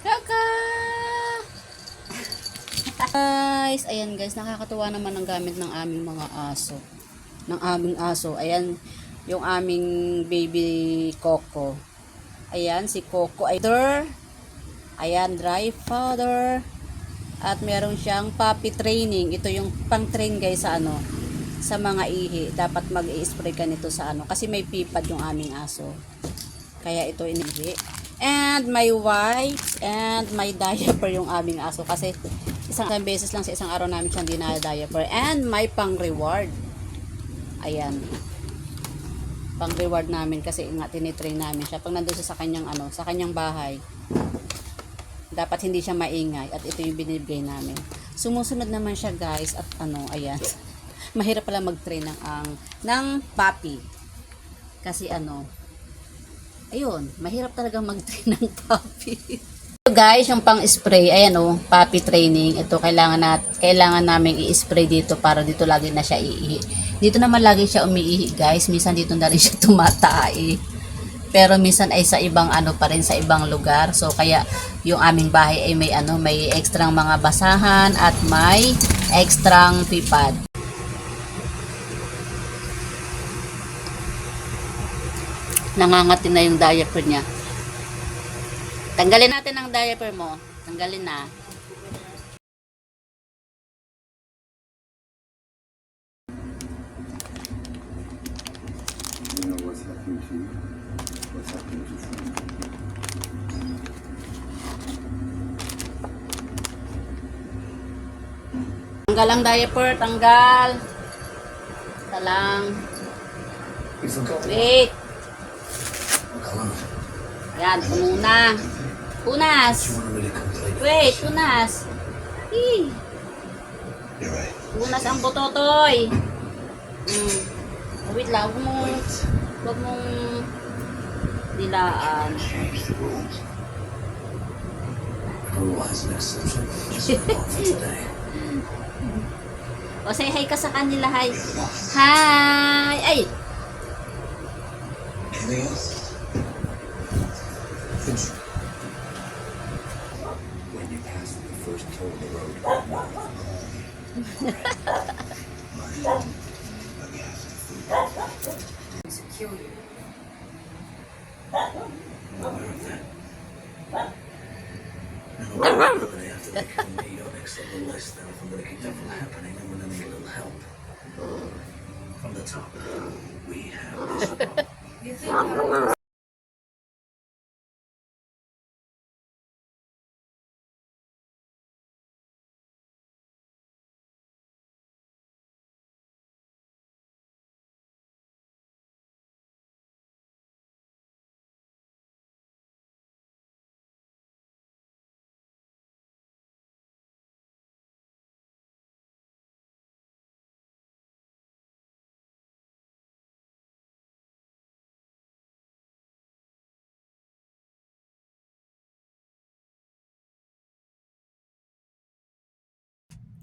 Kaka! Guys, ayan guys, nakakatuwa naman ang gamit ng aming mga aso. Ng aming aso. Ayan, yung aming baby Coco. Ayan, si Coco ay father. Ayan, dry father. At meron siyang puppy training. Ito yung pang-train guys sa ano, sa mga ihi. Dapat mag-i-spray ka nito sa ano. Kasi may pipad yung aming aso. Kaya ito inihi. And my wipes and my diaper yung aming aso. Kasi isang, isang beses lang sa isang araw namin siyang dinadiaper. And my pang-reward. Ayan. Pang-reward namin kasi nga tinitrain namin siya. Pag nandun sa kanyang ano, sa kanyang bahay, dapat hindi siya maingay at ito yung binibigay namin. Sumusunod naman siya guys at ano, ayan. Mahirap pala mag-train ng ang ng puppy. Kasi ano, ayun, mahirap talaga mag-train ng puppy. So guys, yung pang-spray, ayan oh, puppy training. Ito kailangan nat kailangan naming i-spray dito para dito lagi na siya iihi. Dito naman lagi siya umiihi, guys. Minsan dito na rin siya tumatai. Pero minsan ay sa ibang ano pa rin sa ibang lugar. So kaya yung aming bahay ay may ano, may ekstrang mga basahan at may ekstrang pipad. Nangangati na yung diaper niya. Tanggalin natin ang diaper mo. Tanggalin na. You know what's happening to you? What's happening to Frank? Tanggal ang diaper, tanggal. Ito lang. You forgot. Wait. Ayan, pumuna. Punas. Wait, punas. Right. Punas ang bototoy. Hmm. Wait lang, huwag mong, huwag mong dilaan. O, say hi ka sa kanila, hi. Hi! Ay! Anything else? first toll the road. to I'm going to keep happening. I'm going to need a little help. From the top, we have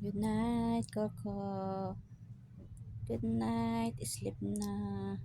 Good night, Coco. Good night. Sleep na.